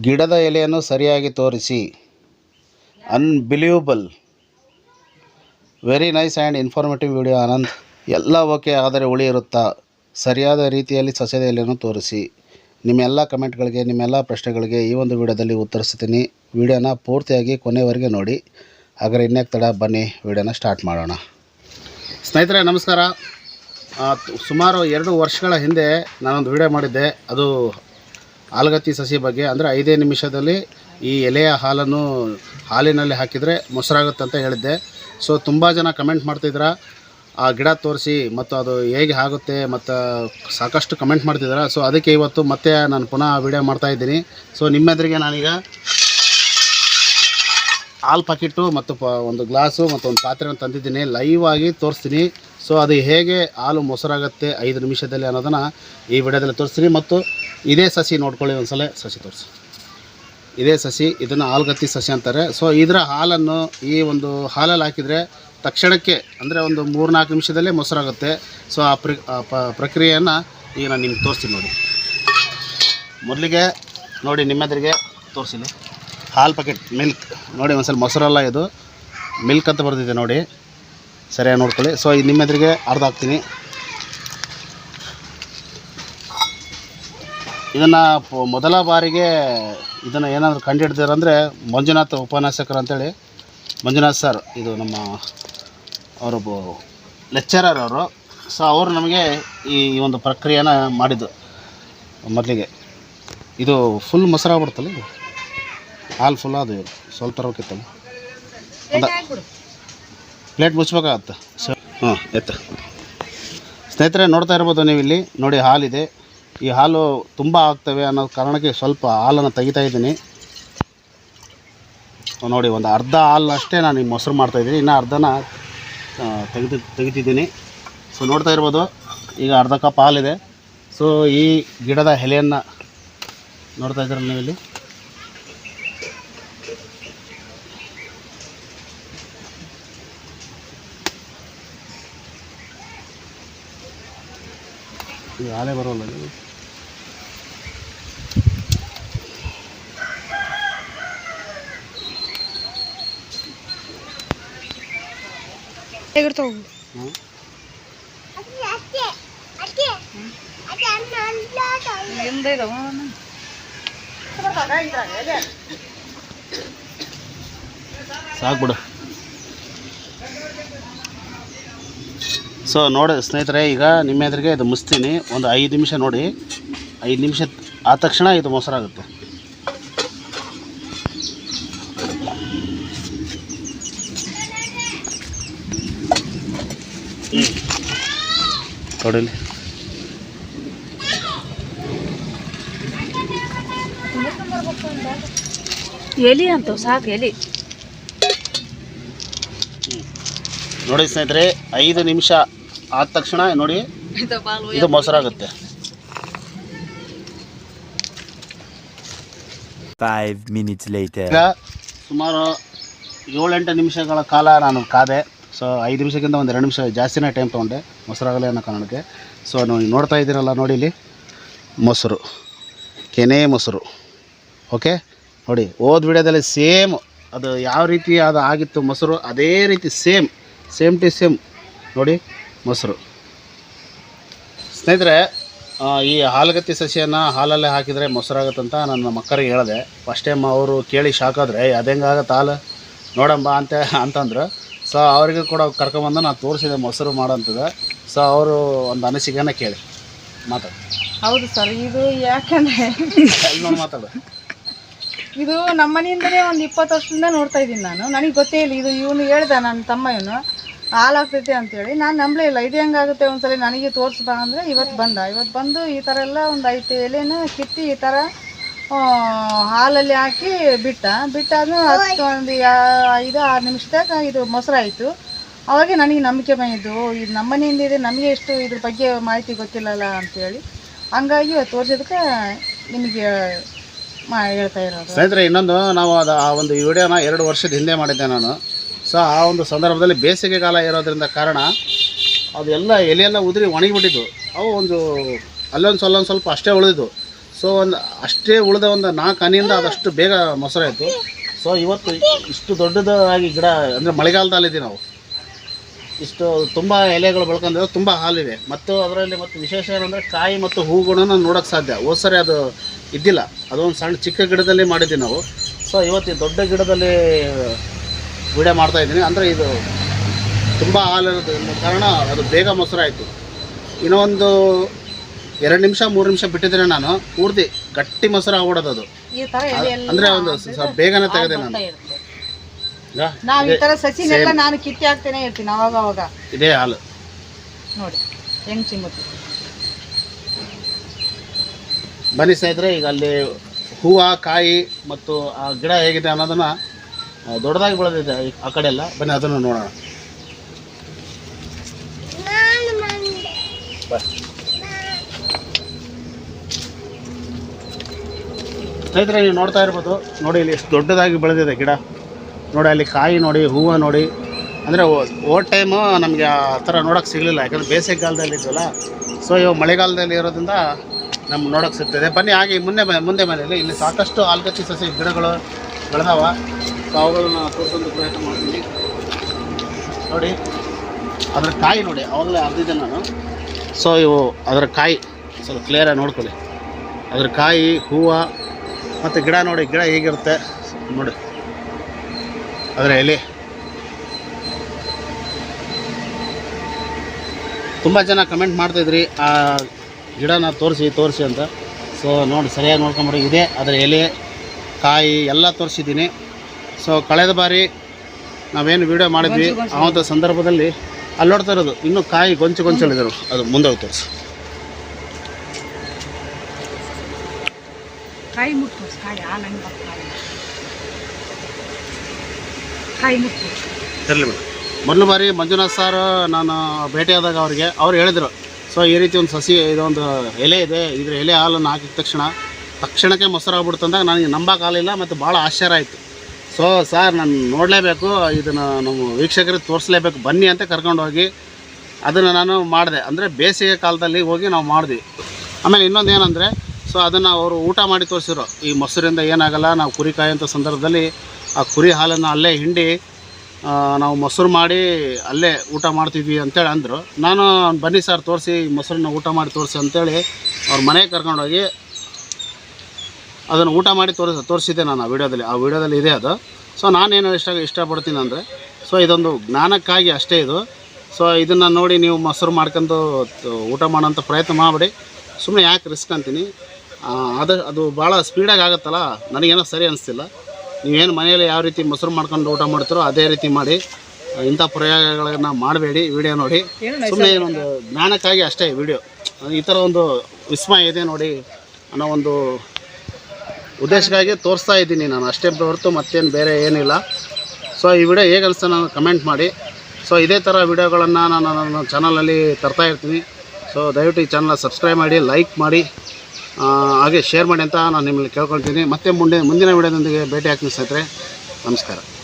ಗಿಡದ ಎಲೆಯನ್ನು ಸರಿಯಾಗಿ ತೋರಿಸಿ. Unbelievable very nice and informative video Anand. ಎಲ್ಲ ಓಕೆ ಆದರೆ ಉಳಿ ಇರುತ್ತಾ? ಸರಿಯಾದ ರೀತಿಯಲ್ಲಿ ಸಸ್ಯದ ಎಲೆಯನ್ನು ತೋರಿಸಿ. ನಿಮ್ಮೆಲ್ಲ ಕಮೆಂಟ್ಗಳಿಗೆ, ನಿಮ್ಮೆಲ್ಲ ಪ್ರಶ್ನೆಗಳಿಗೆ ಈ ಒಂದು ವಿಡಿಯೋದಲ್ಲಿ ಉತ್ತರಿಸ್ತೀನಿ. ವಿಡಿಯೋನ ಪೂರ್ತಿಯಾಗಿ ಕೊನೆವರೆಗೆ ನೋಡಿ. ಹಾಗಾದ್ರೆ ಇನ್ಯಾಕೆ ತಡ, ಬನ್ನಿ, ವಿಡಿಯೋನ ಸ್ಟಾರ್ಟ್ ಮಾಡೋಣ. ಸ್ನೇಹಿತರೆ, ನಮಸ್ಕಾರ. ಸುಮಾರು ಎರಡು ವರ್ಷಗಳ ಹಿಂದೆ ನಾನೊಂದು ವಿಡಿಯೋ ಮಾಡಿದ್ದೆ. ಅದು ಆಲಗತ್ತಿ ಸಸಿ ಬಗ್ಗೆ, ಅಂದರೆ ಐದೇ ನಿಮಿಷದಲ್ಲಿ ಈ ಎಲೆಯ ಹಾಲನ್ನು ಹಾಲಿನಲ್ಲಿ ಹಾಕಿದರೆ ಮೊಸರಾಗುತ್ತೆ ಅಂತ ಹೇಳಿದ್ದೆ. ಸೊ ತುಂಬ ಜನ ಕಮೆಂಟ್ ಮಾಡ್ತಿದ್ರ. ಆ ಗಿಡ ತೋರಿಸಿ, ಮತ್ತು ಅದು ಹೇಗೆ ಆಗುತ್ತೆ, ಮತ್ತು ಸಾಕಷ್ಟು ಕಮೆಂಟ್ ಮಾಡ್ತಿದ್ದಾರೆ ಸೊ ಅದಕ್ಕೆ ಇವತ್ತು ಮತ್ತೆ ನಾನು ಪುನಃ ವಿಡಿಯೋ ಮಾಡ್ತಾ ಇದ್ದೀನಿ. ಸೊ ನಿಮ್ಮೆದುರಿಗೆ ನಾನೀಗ ಹಾಲು ಪಾಕಿಟ್ಟು ಮತ್ತು ಪ, ಒಂದು ಗ್ಲಾಸು ಮತ್ತು ಒಂದು ಪಾತ್ರೆನ ತಂದಿದ್ದೀನಿ. ಲೈವ್ ಆಗಿ ತೋರಿಸ್ತೀನಿ. ಸೊ ಅದು ಹೇಗೆ ಹಾಲು ಮೊಸರಾಗುತ್ತೆ ಐದು ನಿಮಿಷದಲ್ಲಿ ಅನ್ನೋದನ್ನು ಈ ವಿಡಿಯೋದಲ್ಲಿ ತೋರಿಸ್ತೀನಿ. ಮತ್ತು ಇದೇ ಸಸಿ ನೋಡ್ಕೊಳ್ಳಿ ಒಂದ್ಸಲ, ಸಸಿ ತೋರಿಸಿ. ಇದೇ ಸಸಿ, ಇದನ್ನು ಹಾಲ್ಗತ್ತಿ ಸಸಿ ಅಂತಾರೆ. ಸೊ ಇದರ ಹಾಲನ್ನು ಈ ಒಂದು ಹಾಲಲ್ಲಿ ಹಾಕಿದರೆ ತಕ್ಷಣಕ್ಕೆ ಅಂದರೆ ಒಂದು ಮೂರು ನಾಲ್ಕು ನಿಮಿಷದಲ್ಲೇ ಮೊಸರಾಗುತ್ತೆ. ಸೊ ಆ ಪ್ರ ಪ್ರಕ್ರಿಯೆಯನ್ನು ಈಗ ನಾನು ನಿಮ್ಗೆ ತೋರಿಸ್ತೀನಿ ನೋಡಿ. ಮೊದಲಿಗೆ ನೋಡಿ ನಿಮ್ಮೆದ್ರಿಗೆ ತೋರಿಸಿಲ್ಲ ಹಾಲು ಪ್ಯಾಕೆಟ್ ಮಿಲ್ಕ್ ನೋಡಿ ಒಂದ್ಸಲ ಮೊಸರಲ್ಲ ಇದು. ಮಿಲ್ಕ್ ಅಂತ ಬರ್ತಿದೆ ನೋಡಿ. ಸರಿಯಾಗಿ ನೋಡ್ಕೊಳ್ಳಿ. ಸೊ ಇದು ನಿಮ್ಮೆದ್ರಿಗೆ ಅರ್ಧ ಹಾಕ್ತೀನಿ. ಇದನ್ನು ಮೊದಲ ಬಾರಿಗೆ ಇದನ್ನು ಏನಾದರೂ ಕಂಡುಹಿಡ್ದಿರಂದರೆ ಮಂಜುನಾಥ್ ಉಪನ್ಯಾಸಕರು ಅಂತೇಳಿ. ಮಂಜುನಾಥ್ ಸರ್ ಇದು ನಮ್ಮ ಅವರೊಬ್ಬ ಲೆಕ್ಚರರ್ ಅವರು. ಸೊ ಅವರು ನಮಗೆ ಈ ಒಂದು ಪ್ರಕ್ರಿಯೆನ ಮಾಡಿದ್ದು ಮೊದಲಿಗೆ. ಇದು ಫುಲ್ ಮೊಸರಾಗ್ಬಿಡ್ತಲ್ಲ ಇದು? ಹಾಲು ಫುಲ್ ಅದು ಸ್ವಲ್ಪ ತರಬೇಕಿತ್ತಲ್ಲ? ಅಂದ ಪ್ಲೇಟ್ ಮುಚ್ಚಬೇಕಾಗತ್ತೆ ಸರ್ ಹಾಂ ಎತ್ತ. ಸ್ನೇಹಿತರೆ ನೋಡ್ತಾ ಇರ್ಬೋದು ನೀವು ಇಲ್ಲಿ. ನೋಡಿ ಹಾಲಿದೆ ಈ ಹಾಲು ತುಂಬ ಆಗ್ತವೆ ಅನ್ನೋ ಕಾರಣಕ್ಕೆ ಸ್ವಲ್ಪ ಹಾಲನ್ನು ತೆಗಿತಾ ಇದ್ದೀನಿ. ನೋಡಿ, ಒಂದು ಅರ್ಧ ಹಾಲು ಅಷ್ಟೇ ನಾನು ಈ ಮೊಸರು ಮಾಡ್ತಾಯಿದ್ದೀನಿ ಇನ್ನು ಅರ್ಧನ ತೆಗೆದು, ತೆಗಿತಿದ್ದೀನಿ. ಸೊ ನೋಡ್ತಾ ಇರ್ಬೋದು, ಈಗ ಅರ್ಧ ಕಪ್ ಹಾಲಿದೆ. ಸೊ ಈ ಗಿಡದ ಎಲೆಯನ್ನು ನೋಡ್ತಾ ಇದ್ದೀರ ನೀವು ಇಲ್ಲಿ ಹಾಲೇ ಬರೋಲ್ಲ. ಹ್ಮ್. ಸಾಕು ಬಿಡು ಸೊ ನೋಡಿ ಸ್ನೇಹಿತರೆ ಈಗ ನಿಮ್ಮ ಎದುರಿಗೆ ಇದು ಮುಸ್ತೀನಿ ಒಂದು ಐದು ನಿಮಿಷ ನೋಡಿ. ಐದು ನಿಮಿಷ ಆದ ತಕ್ಷಣ ಇದು ಮೊಸರಾಗುತ್ತೆ. ಕೊಡಿಲಿ ಎಲಿ ಅಂತ ಸಾಕು ಎಲಿ. ನೋಡಿ ಸ್ನೇಹಿತರೆ ಐದು ನಿಮಿಷ ಆದ ತಕ್ಷಣ ನೋಡಿ ಇದು ಮೊಸರಾಗುತ್ತೆ. Five minutes later. ಈಗ ಸುಮಾರು ಏಳೆಂಟು ನಿಮಿಷಗಳ ಕಾಲ ನಾನು ಕಾದೆ. ಸೊ ಐದು ನಿಮಿಷಕ್ಕಿಂತ ಒಂದು ಎರಡು ನಿಮಿಷ ಜಾಸ್ತಿನೇ ಟೈಮ್ ತೊಗೊಂಡೆ. ಮೊಸರಾಗಲಿ ಅನ್ನೋ ಕಾರಣಕ್ಕೆ. ಸೊ ನೀವು ನೋಡ್ತಾ ಇದ್ದೀರಲ್ಲ, ನೋಡಿ ಇಲ್ಲಿ. ಮೊಸರು. ಕೆನೆ ಮೊಸರು. ಓಕೆ ನೋಡಿ ಓದ್ ವಿಡಿಯೋದಲ್ಲಿ ಸೇಮ್ ಅದು ಯಾವ ರೀತಿ ಅದು ಆಗಿತ್ತು ಮೊಸರು, ಅದೇ ರೀತಿ ಸೇಮ್ ಸೇಮ್ ಟು ಸೇಮ್ ನೋಡಿ, ಮೊಸರು. ಸ್ನೇಹಿತರೆ ಈ ಹಾಲುಗತ್ತಿ ಸಸಿಯನ್ನು ಹಾಲಲ್ಲೇ ಹಾಕಿದರೆ ಮೊಸರಾಗತ್ತಂತ ನನ್ನ ಮಕ್ಕರಿಗೆ ಹೇಳಿದೆ. ಫಸ್ಟ್ ಟೈಮ್ ಅವರು ಕೇಳಿ ಶಾಕಾದರೆ ಆದ್ರೆ, ಅದು ಹೆಂಗಾಗತ್ತೆ ಹಾಲು? ನೋಡಂಬ ಅಂತ, ಅಂತಂದ್ರು. ಸೊ ಅವರಿಗೆ ಕೂಡ ಕರ್ಕೊಂಬಂದು ನಾನು ತೋರಿಸಿದೆ ಮೊಸರು ಮಾಡೋಂಥದ್ದು ಸೊ ಅವರು ಒಂದು ಅನಿಸಿಕೆನ ಕೇಳಿ. ಮಾತಾಡು. ಹೌದು ಸರ್ ಇದು ಯಾಕಂದ್ರೆ ಮಾತಾಡು. ಇದು ನಮ್ಮ ಮನೆಯಿಂದನೇ ಒಂದು ಇಪ್ಪತ್ತು ವರ್ಷದಿಂದ ನೋಡ್ತಾ ಇದ್ದೀನಿ ನಾನು. ನನಗೆ ಗೊತ್ತೇ ಇಲ್ಲ ಇದು ಇವನು ಹೇಳ್ದೆ ನನ್ನ ತಮ್ಮ ಇವನು. ಹಾಲಾಗ್ತೈತೆ ಅಂತೇಳಿ. ನಾನು ನಂಬಲೇ ಇಲ್ಲ ಇದು ಹೆಂಗಾಗುತ್ತೆ ಒಂದ್ಸಲ ನನಗೆ ತೋರಿಸ್ಬಾ ಅಂದರೆ ಇವತ್ತು ಬಂದ. ಇವತ್ತು ಬಂದು ಈ ಥರ ಎಲ್ಲ ಒಂದು ಐದು ಎಲೆನ ಕಿತ್ತಿ ಈ ಥರ ಹಾಲಲ್ಲಿ ಹಾಕಿ ಬಿಟ್ಟ. ಬಿಟ್ಟಾದ್ಮೇಲೆ ಹತ್ತು ಒಂದು ಐದು ಆರು ನಿಮಿಷದಾಗ ಇದು ಮೊಸರಾಯಿತು ಅವಾಗೆ ನನಗೆ ನಂಬಿಕೆ ಬಂದಿದ್ದು ಇದು ನಮ್ಮ ಮನೆಯಿಂದ ಇದೆ ನಮಗೆ ಎಷ್ಟು ಇದ್ರ ಬಗ್ಗೆ ಮಾಹಿತಿ ಗೊತ್ತಿಲ್ಲಲ್ಲ ಅಂತೇಳಿ. ಹಂಗಾಗಿ ಇವತ್ತು ತೋರಿಸೋದಕ್ಕೆ ನಿಮಗೆ ಮಾ ಹೇಳ್ತಾ ಇರೋದು. ಸ್ನೇಹಿತರೆ ಇನ್ನೊಂದು ನಾವು ಅದು ಆ ಒಂದು ವಿಡಿಯೋನ ಎರಡು ವರ್ಷದ ಹಿಂದೆ ಮಾಡಿದ್ದೆ ನಾನು. ಸೊ ಆ ಒಂದು ಸಂದರ್ಭದಲ್ಲಿ ಬೇಸಿಗೆ ಕಾಲ ಇರೋದ್ರಿಂದ ಕಾರಣ ಅದೆಲ್ಲ ಎಲೆಯೆಲ್ಲ ಉದುರಿ ಒಣಗಿಬಿಟ್ಟಿದ್ದು. ಅವು ಒಂದು ಅಲ್ಲೊಂದು ಸಲ್ಲೊಂದು ಸ್ವಲ್ಪ ಅಷ್ಟೇ ಉಳಿದಿದ್ದು. ಸೊ ಒಂದು ಅಷ್ಟೇ ಉಳಿದ ಒಂದು ನಾಲ್ಕು ಹನಿಯಿಂದ ಅದಷ್ಟು ಬೇಗ ಮೊಸರಾಯಿತು ಸೊ ಇವತ್ತು ಇಷ್ಟು ದೊಡ್ಡದಾಗಿ ಗಿಡ, ಅಂದರೆ ಮಳೆಗಾಲದಲ್ಲಿದ್ದೀವಿ ನಾವು. ಇಷ್ಟು ತುಂಬ ಎಲೆಗಳು ಬೆಳ್ಕೊಂಡಿರೋ ತುಂಬ ಹಾಲಿವೆ. ಮತ್ತು ಅದರಲ್ಲಿ ಮತ್ತು ವಿಶೇಷ ಏನಂದರೆ ಕಾಯಿ ಮತ್ತು ಹೂಗಳನ್ನು ನೋಡೋಕ್ಕೆ ಸಾಧ್ಯ. ಹೋದ ಅದು ಇದ್ದಿಲ್ಲ. ಅದೊಂದು ಸಣ್ಣ ಚಿಕ್ಕ ಗಿಡದಲ್ಲಿ ಮಾಡಿದ್ದೀವಿ ನಾವು. ಸೊ ಇವತ್ತು ದೊಡ್ಡ ಗಿಡದಲ್ಲಿ ವಿಡಿಯೋ ಮಾಡ್ತಾಯಿದ್ದೀನಿ ಅಂದರೆ ಇದು ತುಂಬ ಹಾಲಿರೋದ್ರಿಂದ ಕಾರಣ ಅದು ಬೇಗ ಮೊಸರಾಯಿತು. ಇನ್ನೊಂದು ಎರಡು ನಿಮಿಷ ಮೂರು ನಿಮಿಷ ಬಿಟ್ಟಿದ್ರೆ ನಾನು. ಪೂರ್ತಿ ಗಟ್ಟಿ ಮೊಸರು ಆಗ್ಬಿಡೋದು ಅದು. ಈ ತರ ಎಲೆ ಎಲ್ಲ ಅಂದರೆ ಒಂದು ಸ್ವಲ್ಪ ಬೇಗನೆ ತೆಗೆದೆ ನಾನು. ಇರುತ್ತೆ. ಈಗ ನಾವ್ ಈ ತರ ಸಸಿನೆಲ್ಲ ನಾನು ಕಿತ್ತಿ ಹಾಕ್ತೇನೆ ಇರ್ತೀನಿ ಅವಾಗ ಅವಾಗ. ಇದೇ ಹಾಲು. ನೋಡಿ ಹೆಂಗ್ ಚಿಮ್ಮುತ್ತೆ. ಬನ್ನಿ ಸ್ನೇಹಿತರೆ ಈಗ ಅಲ್ಲಿ ಹೂವು ಕಾಯಿ ಮತ್ತು ಆ ಗಿಡ ಹೇಗಿದೆ ಅನ್ನೋದನ್ನ ದೊಡ್ಡದಾಗಿ ಬೆಳೆದಿದೆ ಈ- ಆ ಕಡೆ ಎಲ್ಲ. ಬನ್ನಿ ಅದನ್ನು ನೋಡೋಣ. ಬಾ. ಸ್ನೇಹಿತರೆ, ನೀವು ನೋಡ್ತಾ ಇರ್ಬೋದು. ನೋಡಿ, ಇಲ್ಲಿ ಎಷ್ಟು ದೊಡ್ಡದಾಗಿ ಬೆಳೆದಿದೆ ಗಿಡ. ನೋಡಿ, ಅಲ್ಲಿ ಕಾಯಿ ನೋಡಿ, ಹೂವು ನೋಡಿ. ಅಂದರೆ, ಓ ಟೈಮು ನಮಗೆ ಆ ಥರ ನೋಡೋಕ್ಕೆ ಸಿಗಲಿಲ್ಲ. ಯಾಕಂದರೆ ಬೇಸಿಗೆಗಾಲದಲ್ಲಿ ಇದ್ವಲ್ಲ. ಸೊ ಇವು ಮಳೆಗಾಲದಲ್ಲಿ ಇರೋದ್ರಿಂದ ನಮ್ಗೆ ನೋಡೋಕ್ಕೆ ಸಿಗ್ತದೆ. ಬನ್ನಿ, ಹಾಗೆ ಮುಂದೆ ಮುಂದೆ ಮನೆಯಲ್ಲಿ ಇಲ್ಲಿ. ಸಾಕಷ್ಟು ಆಲ್ಗಚ್ಚಿ ಸಸಿ, ಗಿಡಗಳು ಬೆಳೆದಾವ. ಸೊ ಅವುಗಳನ್ನ ಪ್ರಯತ್ನ ಮಾಡ್ತೀನಿ. ನೋಡಿ, ಅದರ ಕಾಯಿ ನೋಡಿ, ಅವಾಗಲೇ ಅರ್ದಿದ್ದೆ ನಾನು. ಸೊ ಇವು ಅದರ ಕಾಯಿ ಸ್ವಲ್ಪ ಕ್ಲಿಯರಾಗಿ ನೋಡ್ಕೊಳ್ಳಿ. ಅದ್ರ ಕಾಯಿ, ಹೂವು ಮತ್ತು ಗಿಡ ನೋಡಿ ಗಿಡ ಹೇಗಿರುತ್ತೆ? ನೋಡಿ. ಅದರ ಎಲೆ. ತುಂಬ ಜನ ಕಮೆಂಟ್ ಮಾಡ್ತಾಯಿದ್ರಿ ಆ ಗಿಡನ ತೋರಿಸಿ ತೋರಿಸಿ ಅಂತ. ಸೊ ನೋಡಿ ಸರಿಯಾಗಿ ನೋಡ್ಕೊಂಬಿಡಿ. ಇದೆ ಅದರ ಎಲೆ ಕಾಯಿ ಎಲ್ಲ ತೋರಿಸಿದ್ದೀನಿ. ಸೊ ಕಳೆದ ಬಾರಿ ನಾವೇನು ವಿಡಿಯೋ ಮಾಡಿದ್ವಿ ಆವಂಥ ಸಂದರ್ಭದಲ್ಲಿ ಅಲ್ಲಿ ನೋಡ್ತಾ ಇರೋದು ಇನ್ನೂ ಕಾಯಿ ಗೊಂಚು ಗೊಂಚಲಿದ್ರು ಅದು ಮುಂದೆ ತೋರಿಸಿ. ಕಾಯಿ ಮುಟ್ಟು ಕಾಯಿ ಕಾಯಿ. ಮುಟ್ಟು ಮೊದಲ ಬಾರಿ ಮಂಜುನಾಥ್ ಸರ್ ನಾನು ಭೇಟಿಯಾದಾಗ ಅವರಿಗೆ, ಅವ್ರು ಹೇಳಿದರು ಸೊ ಈ ರೀತಿ ಒಂದು ಸಸಿ ಇದೊಂದು ಎಲೆ ಇದೆ, ಇದ್ರ ಎಲೆ ಹಾಲನ್ನು ಹಾಕಿದ ತಕ್ಷಣ, ತಕ್ಷಣಕ್ಕೆ ಮೊಸರು ಆಗ್ಬಿಡ್ತಂದಾಗ ನನಗೆ ನಂಬಕ್ಕಾಗಲಿಲ್ಲ ಮತ್ತು ಭಾಳ ಆಶ್ಚರ್ಯ ಆಯಿತು. ಸೊ ಸರ್ ನಾನು ನೋಡಲೇಬೇಕು, ಇದನ್ನು ನಮ್ಮ ವೀಕ್ಷಕರಿಗೆ ತೋರಿಸ್ಲೇಬೇಕು, ಬನ್ನಿ ಅಂತ ಕರ್ಕೊಂಡು ಹೋಗಿ ಅದನ್ನು ನಾನು ಮಾಡಿದೆ. ಅಂದರೆ ಬೇಸಿಗೆ ಕಾಲದಲ್ಲಿ ಹೋಗಿ ನಾವು ಮಾಡಿದ್ವಿ. ಆಮೇಲೆ ಇನ್ನೊಂದು ಏನಂದರೆ ಸೊ ಅದನ್ನು ಅವರು ಊಟ ಮಾಡಿ ತೋರಿಸಿದ್ರು. ಈ ಮೊಸರಿಂದ ಏನಾಗಲ್ಲ, ನಾವು ಕುರಿ ಕಾಯೋಂಥ ಸಂದರ್ಭದಲ್ಲಿ ಆ ಕುರಿ ಹಾಲನ್ನು ಅಲ್ಲೇ ಹಿಂಡಿ ನಾವು ಮೊಸರು ಮಾಡಿ ಅಲ್ಲೇ ಊಟ ಮಾಡ್ತಿದ್ವಿ ಅಂತೇಳಿ ಅಂದರು. ನಾನು ಬನ್ನಿ ಸರ್ ತೋರಿಸಿ ಮೊಸರನ್ನ ಊಟ ಮಾಡಿ ತೋರಿಸಿ ಅಂತೇಳಿ ಅವ್ರ ಮನೆಗೆ ಕರ್ಕೊಂಡೋಗಿ ಅದನ್ನು ಊಟ ಮಾಡಿ ತೋರಿಸ, ತೋರಿಸಿದ್ದೆ ನಾನು ಆ ವಿಡಿಯೋದಲ್ಲಿ. ಆ ವಿಡಿಯೋದಲ್ಲಿ ಇದೆ ಅದು. ಸೊ ನಾನೇನು ಇಷ್ಟ, ಇಷ್ಟಪಡ್ತೀನಿ ಅಂದರೆ ಸೊ ಇದೊಂದು ಜ್ಞಾನಕ್ಕಾಗಿ ಅಷ್ಟೇ ಇದು. ಸೊ ಇದನ್ನು ನೋಡಿ ನೀವು ಮೊಸರು ಮಾಡ್ಕೊಂಡು ಊಟ ಮಾಡೋಂಥ ಪ್ರಯತ್ನ ಮಾಡಬೇಡಿ. ಸುಮ್ಮನೆ ಯಾಕೆ ರಿಸ್ಕ್ ಅಂತೀನಿ? ಅದು ಅದು ಭಾಳ ಸ್ಪೀಡಾಗಿ ಆಗುತ್ತಲ್ಲ? ನನಗೇನೋ ಸರಿ ಅನಿಸ್ತಿಲ್ಲ. ನೀವೇನು ಮನೆಯಲ್ಲಿ ಯಾವ ರೀತಿ ಮೊಸರು ಮಾಡ್ಕೊಂಡು ಊಟ ಮಾಡ್ತೀರೋ ಅದೇ ರೀತಿ ಮಾಡಿ. ಇಂಥ ಪ್ರಯೋಗಗಳನ್ನು ಮಾಡಬೇಡಿ ವಿಡಿಯೋ ನೋಡಿ. ಸುಮ್ಮನೆ ಏನೊಂದು ಜ್ಞಾನಕ್ಕಾಗಿ ಅಷ್ಟೇ ವಿಡಿಯೋ. ಈ ಥರ ಒಂದು ವಿಸ್ಮಯ ಇದೆ ನೋಡಿ ಅನ್ನೋ ಒಂದು ಉದ್ದೇಶಕ್ಕಾಗಿ ತೋರಿಸ್ತಾ ಇದ್ದೀನಿ ನಾನು. ಅಷ್ಟೇ ಹೊರತು ಮತ್ತೇನು ಬೇರೆ ಏನಿಲ್ಲ. ಸೊ ಈ ವಿಡಿಯೋ ಹೇಗೆ ಅನಿಸ್ತಾ ನಾನು ಕಮೆಂಟ್ ಮಾಡಿ. ಸೊ ಇದೇ ಥರ ವಿಡಿಯೋಗಳನ್ನು ನಾನು ನನ್ನ ಚಾನಲಲ್ಲಿ ತರ್ತಾ ಇರ್ತೀನಿ. ಸೊ ದಯವಿಟ್ಟು ಈ ಚಾನಲ್ ಸಬ್ಸ್ಕ್ರೈಬ್ ಮಾಡಿ ಲೈಕ್ ಮಾಡಿ. ಹಾಗೆ ಶೇರ್ ಮಾಡಿ ಅಂತ ನಾನು ನಿಮ್ಮಲ್ಲಿ ಕೇಳ್ಕೊಳ್ತೀನಿ. ಮತ್ತೆ ಮುಂದೆ, ಮುಂದಿನ ವಿಡಿಯೋದೊಂದಿಗೆ ಭೇಟಿ ಆಗ್ತೀನಿ ಸ್ನೇಹಿತರೆ. ನಮಸ್ಕಾರ.